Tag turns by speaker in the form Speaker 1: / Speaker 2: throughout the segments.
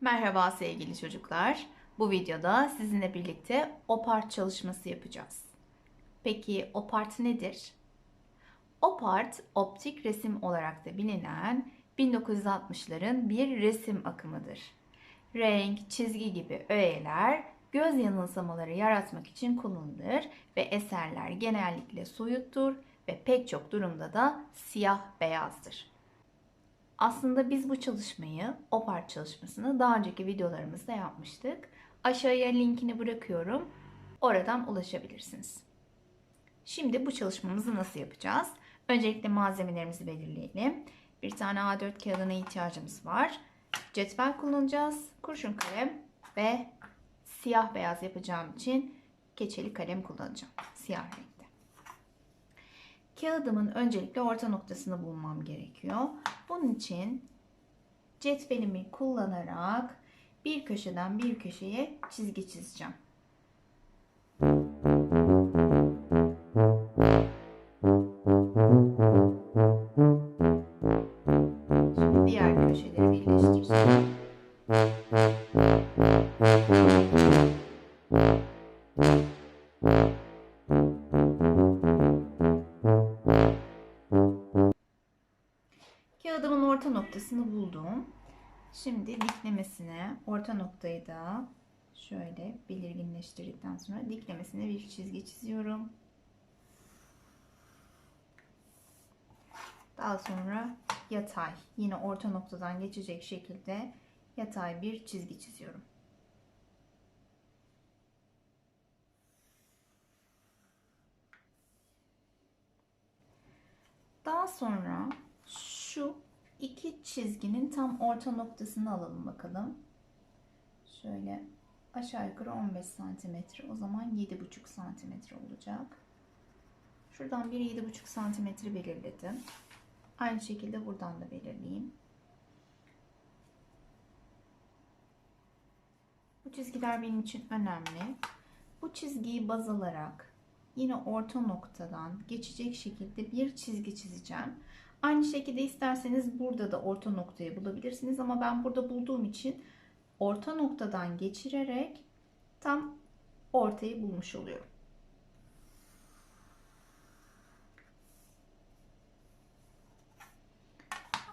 Speaker 1: Merhaba sevgili çocuklar. Bu videoda sizinle birlikte OPART çalışması yapacağız. Peki OPART nedir? OPART, optik resim olarak da bilinen 1960'ların bir resim akımıdır. Renk, çizgi gibi öğeler göz yanılsamaları yaratmak için kullanılır ve eserler genellikle soyuttur ve pek çok durumda da siyah beyazdır. Aslında biz bu çalışmayı, OPART çalışmasını daha önceki videolarımızda yapmıştık. Aşağıya linkini bırakıyorum. Oradan ulaşabilirsiniz. Şimdi bu çalışmamızı nasıl yapacağız? Öncelikle malzemelerimizi belirleyelim. Bir tane A4 kağıdına ihtiyacımız var. Cetvel kullanacağız. Kurşun kalem ve siyah beyaz yapacağım için keçeli kalem kullanacağım. Siyah renkte. Kağıdımın öncelikle orta noktasını bulmam gerekiyor. Bunun için cetvelimi kullanarak bir köşeden bir köşeye çizgi çizeceğim. Orta noktasını buldum. Şimdi diklemesine orta noktayı da şöyle belirginleştirdikten sonra diklemesine bir çizgi çiziyorum. Daha sonra yatay yine orta noktadan geçecek şekilde yatay bir çizgi çiziyorum. Daha sonra şu iki çizginin tam orta noktasını alalım bakalım. Şöyle aşağı yukarı 15 santimetre. O zaman 7,5 santimetre olacak. Şuradan bir 7,5 santimetre belirledim. Aynı şekilde buradan da belirleyeyim. Bu çizgiler benim için önemli. Bu çizgiyi baz alarak yine orta noktadan geçecek şekilde bir çizgi çizeceğim. Aynı şekilde isterseniz burada da orta noktayı bulabilirsiniz ama ben burada bulduğum için orta noktadan geçirerek tam ortayı bulmuş oluyorum.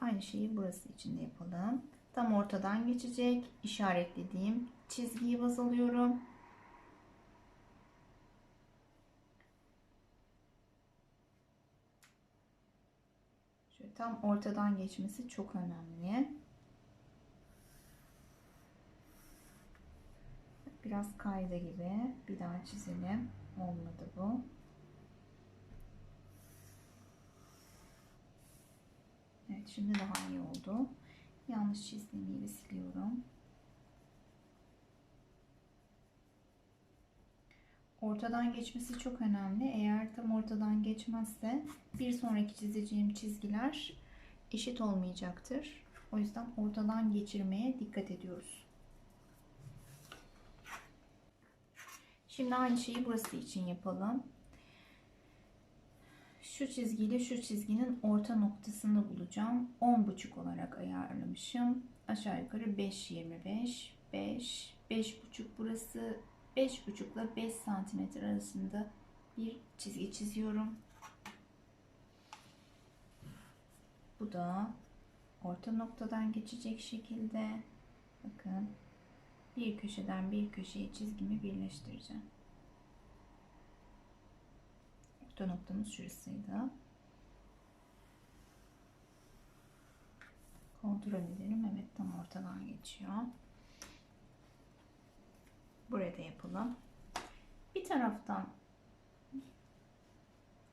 Speaker 1: Aynı şeyi burası için de yapalım. Tam ortadan geçecek işaretlediğim çizgiyi baz alıyorum. Tam ortadan geçmesi çok önemli. Biraz kaydı gibi. Bir daha çizelim. Olmadı bu. Evet şimdi daha iyi oldu. Yanlış çizdiğim yeri siliyorum. Ortadan geçmesi çok önemli. Eğer tam ortadan geçmezse bir sonraki çizeceğim çizgiler eşit olmayacaktır. O yüzden ortadan geçirmeye dikkat ediyoruz. Şimdi aynı şeyi burası için yapalım. Şu çizgiyle şu çizginin orta noktasını bulacağım. 10,5 olarak ayarlamışım. Aşağı yukarı 5, 25, 5, 5,5 burası 5,5 ile 5 santimetre arasında bir çizgi çiziyorum. Bu da orta noktadan geçecek şekilde bakın bir köşeden bir köşeye çizgimi birleştireceğim. Orta noktamız şurasıydı. Kontrol edelim. Evet tam ortadan geçiyor. Burada yapalım. Bir taraftan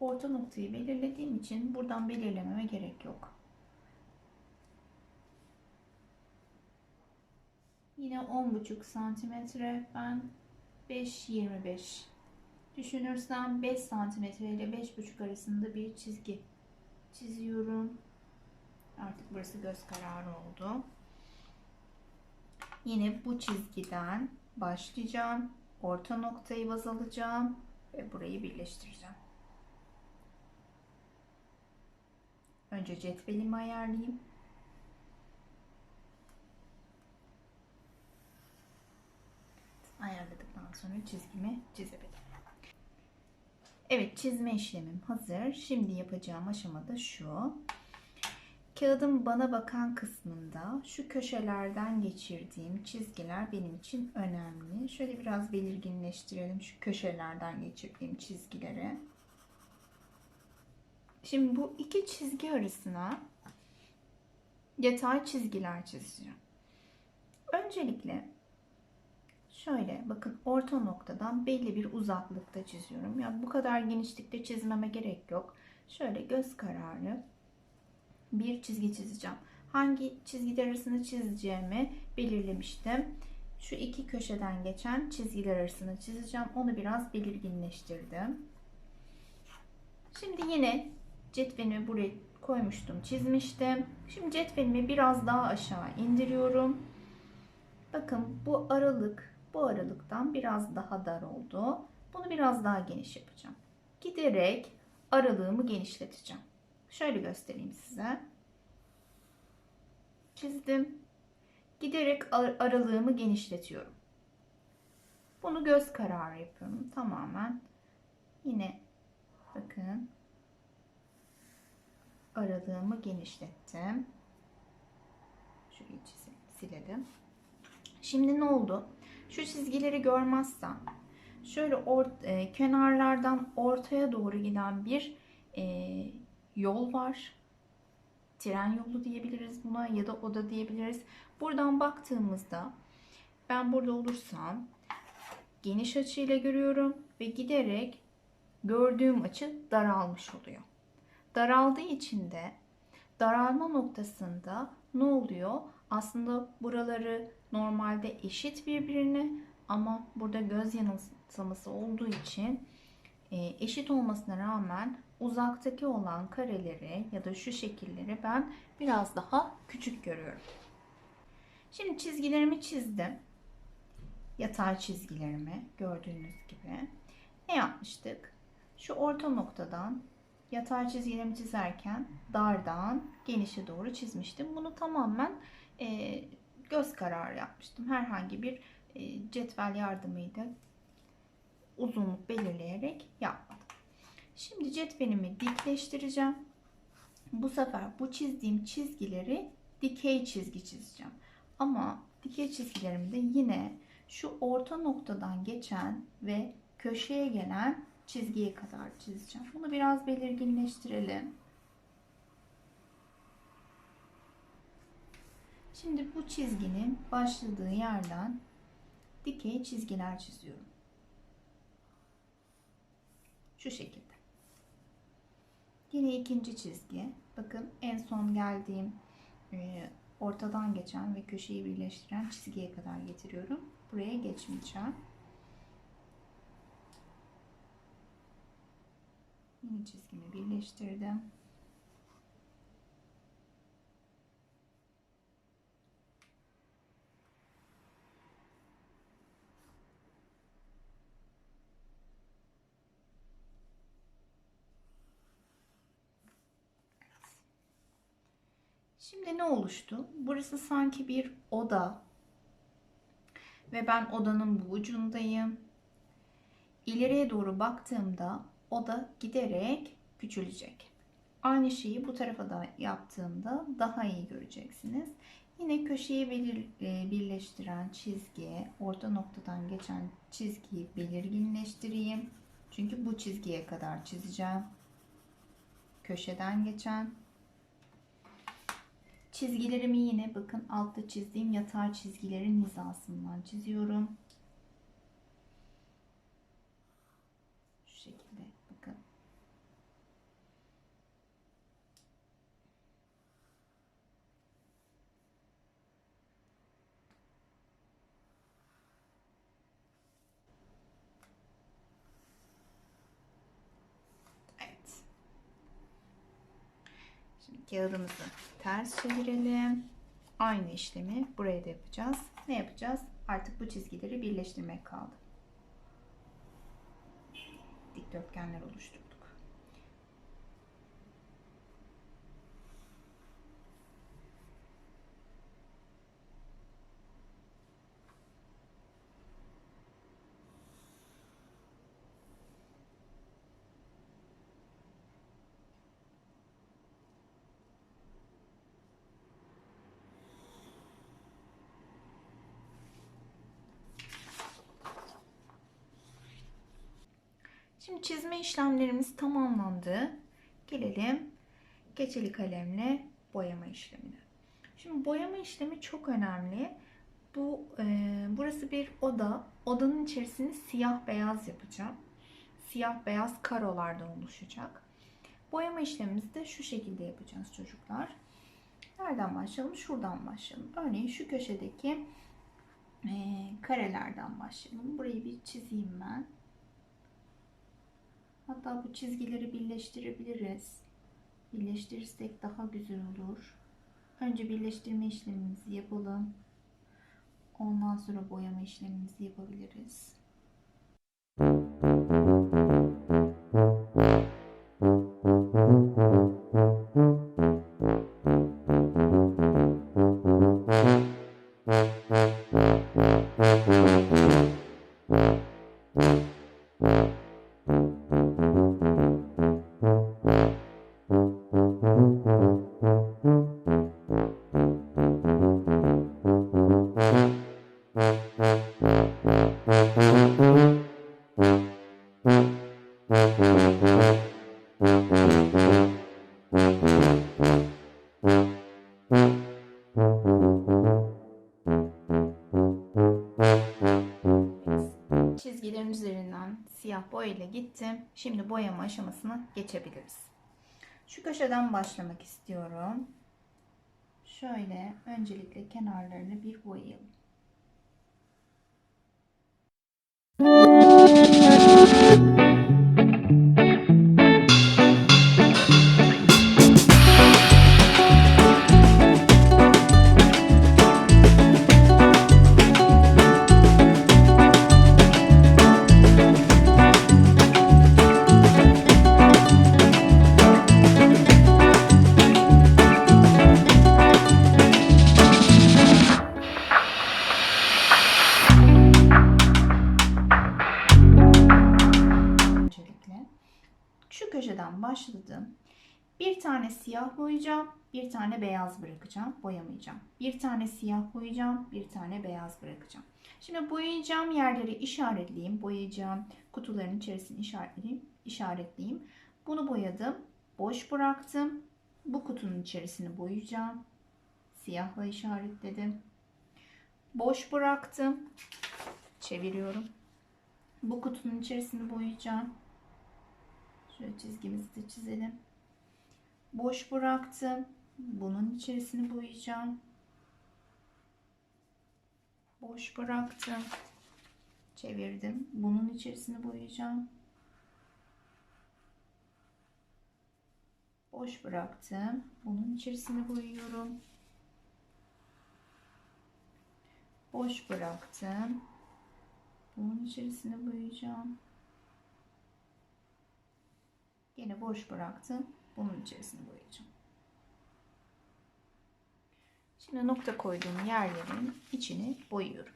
Speaker 1: orta noktayı belirlediğim için buradan belirlememe gerek yok. Yine 10,5 santimetre ben 5.25 düşünürsem 5 santimetre ile 5,5 arasında bir çizgi çiziyorum. Artık burası göz kararı oldu. Yine bu çizgiden başlayacağım. Orta noktayı baz alacağım ve burayı birleştireceğim. Önce cetvelimi ayarlayayım. Ayarladıktan sonra çizgimi çizebilirim. Evet çizme işlemim hazır. Şimdi yapacağım aşamada şu. Kağıdın bana bakan kısmında şu köşelerden geçirdiğim çizgiler benim için önemli. Şöyle biraz belirginleştirelim şu köşelerden geçirdiğim çizgileri. Şimdi bu iki çizgi arasına yatay çizgiler çizeceğim. Öncelikle şöyle bakın orta noktadan belli bir uzaklıkta çiziyorum. Yani bu kadar genişlikte çizmeme gerek yok. Şöyle göz kararı bir çizgi çizeceğim. Hangi çizgiler arasında çizeceğimi belirlemiştim. Şu iki köşeden geçen çizgiler arasında çizeceğim. Onu biraz belirginleştirdim. Şimdi yine cetvelimi buraya koymuştum, çizmiştim. Şimdi cetvelimi biraz daha aşağı indiriyorum. Bakın bu aralık bu aralıktan biraz daha dar oldu. Bunu biraz daha geniş yapacağım. Giderek aralığımı genişleteceğim. Şöyle göstereyim size. Çizdim. Giderek aralığımı genişletiyorum. Bunu göz kararı yapıyorum. Tamamen yine bakın aralığımı genişlettim. Şurayı çizelim, silelim. Şimdi ne oldu? Şu çizgileri görmezsem şöyle or, e, kenarlardan ortaya doğru giden bir e, yol var. Tren yolu diyebiliriz buna ya da oda diyebiliriz. Buradan baktığımızda ben burada olursam geniş açıyla görüyorum ve giderek gördüğüm açı daralmış oluyor. Daraldığı için de daralma noktasında ne oluyor? Aslında buraları normalde eşit birbirine ama burada göz yanılsaması olduğu için eşit olmasına rağmen uzaktaki olan kareleri ya da şu şekilleri ben biraz daha küçük görüyorum. Şimdi çizgilerimi çizdim. Yatay çizgilerimi gördüğünüz gibi. Ne yapmıştık? Şu orta noktadan yatay çizgilerimi çizerken dardan genişe doğru çizmiştim. Bunu tamamen e, göz kararı yapmıştım. Herhangi bir e, cetvel yardımıyla uzunluk belirleyerek yapmadım. Şimdi cetvelimi dikleştireceğim. Bu sefer bu çizdiğim çizgileri dikey çizgi çizeceğim. Ama dikey çizgilerimi de yine şu orta noktadan geçen ve köşeye gelen çizgiye kadar çizeceğim. Bunu biraz belirginleştirelim. Şimdi bu çizginin başladığı yerden dikey çizgiler çiziyorum. Şu şekilde. Yine ikinci çizgi. Bakın en son geldiğim e, ortadan geçen ve köşeyi birleştiren çizgiye kadar getiriyorum. Buraya geçmeyeceğim. Yeni çizgimi birleştirdim. Şimdi ne oluştu? Burası sanki bir oda. Ve ben odanın bu ucundayım. İleriye doğru baktığımda oda giderek küçülecek. Aynı şeyi bu tarafa da yaptığımda daha iyi göreceksiniz. Yine köşeyi e, birleştiren çizgi, orta noktadan geçen çizgiyi belirginleştireyim. Çünkü bu çizgiye kadar çizeceğim. Köşeden geçen Çizgilerimi yine bakın altta çizdiğim yatay çizgilerin hizasından çiziyorum. Şu şekilde bakın. Evet. Şimdi kağıdımızı ters çevirelim. Aynı işlemi buraya da yapacağız. Ne yapacağız? Artık bu çizgileri birleştirmek kaldı. Dikdörtgenler oluşturduk. Şimdi çizme işlemlerimiz tamamlandı. Gelelim keçeli kalemle boyama işlemine. Şimdi boyama işlemi çok önemli. Bu e, burası bir oda. Odanın içerisini siyah beyaz yapacağım. Siyah beyaz karolardan oluşacak. Boyama işlemimizi de şu şekilde yapacağız çocuklar. Nereden başlayalım? Şuradan başlayalım. Örneğin şu köşedeki e, karelerden başlayalım. Burayı bir çizeyim ben. Hatta bu çizgileri birleştirebiliriz. Birleştirirsek daha güzel olur. Önce birleştirme işlemimizi yapalım. Ondan sonra boyama işlemimizi yapabiliriz. Siyah boya gittim. Şimdi boyama aşamasına geçebiliriz. Şu köşeden başlamak istiyorum. Şöyle öncelikle kenarlarını bir boyayalım. Başladım. Bir tane siyah boyayacağım, bir tane beyaz bırakacağım, boyamayacağım. Bir tane siyah boyayacağım, bir tane beyaz bırakacağım. Şimdi boyayacağım yerleri işaretleyeyim. Boyayacağım kutuların içerisini işaretleyeyim. işaretleyeyim. Bunu boyadım, boş bıraktım. Bu kutunun içerisini boyayacağım. Siyahla işaretledim. Boş bıraktım. Çeviriyorum. Bu kutunun içerisini boyayacağım. Şöyle çizgimizi de çizelim. Boş bıraktım. Bunun içerisini boyayacağım. Boş bıraktım. Çevirdim. Bunun içerisini boyayacağım. Boş bıraktım. Bunun içerisini boyuyorum. Boş bıraktım. Bunun içerisine boyayacağım. Yine boş bıraktım. Bunun içerisine boyayacağım. Şimdi nokta koyduğum yerlerin içini boyuyorum.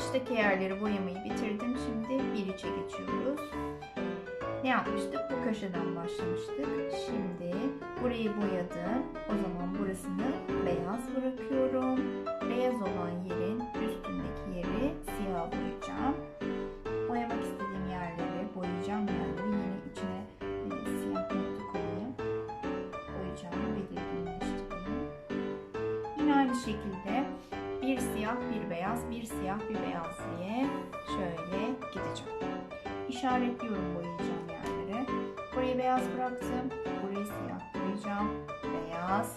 Speaker 1: Dıştaki yerleri boyamayı bitirdim. Şimdi bir içe geçiyoruz. Ne yapmıştık? Bu köşeden başlamıştık. Şimdi burayı boyadım. O zaman burasını beyaz bırakıyorum. Beyaz olan beyaz bıraktım. Burayı siyah boyayacağım. Beyaz,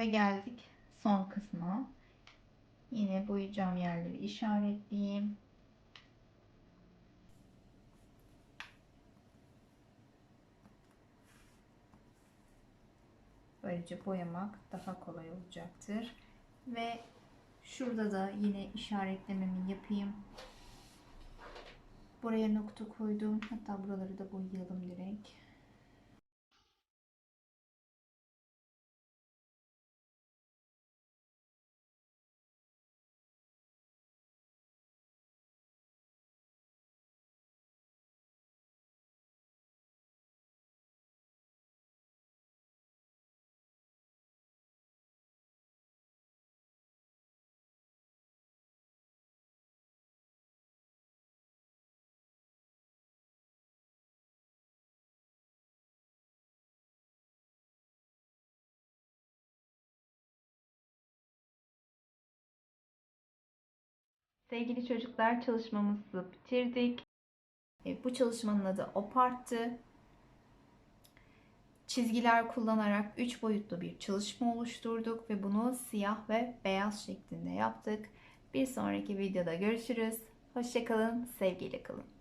Speaker 1: Ve geldik son kısma. Yine boyayacağım yerleri işaretleyeyim. Böylece boyamak daha kolay olacaktır. Ve şurada da yine işaretlememi yapayım. Buraya nokta koydum. Hatta buraları da boyayalım direkt. Sevgili çocuklar çalışmamızı bitirdik. E, bu çalışmanın adı OPART'tı. Çizgiler kullanarak 3 boyutlu bir çalışma oluşturduk ve bunu siyah ve beyaz şeklinde yaptık. Bir sonraki videoda görüşürüz. Hoşçakalın, sevgiyle kalın.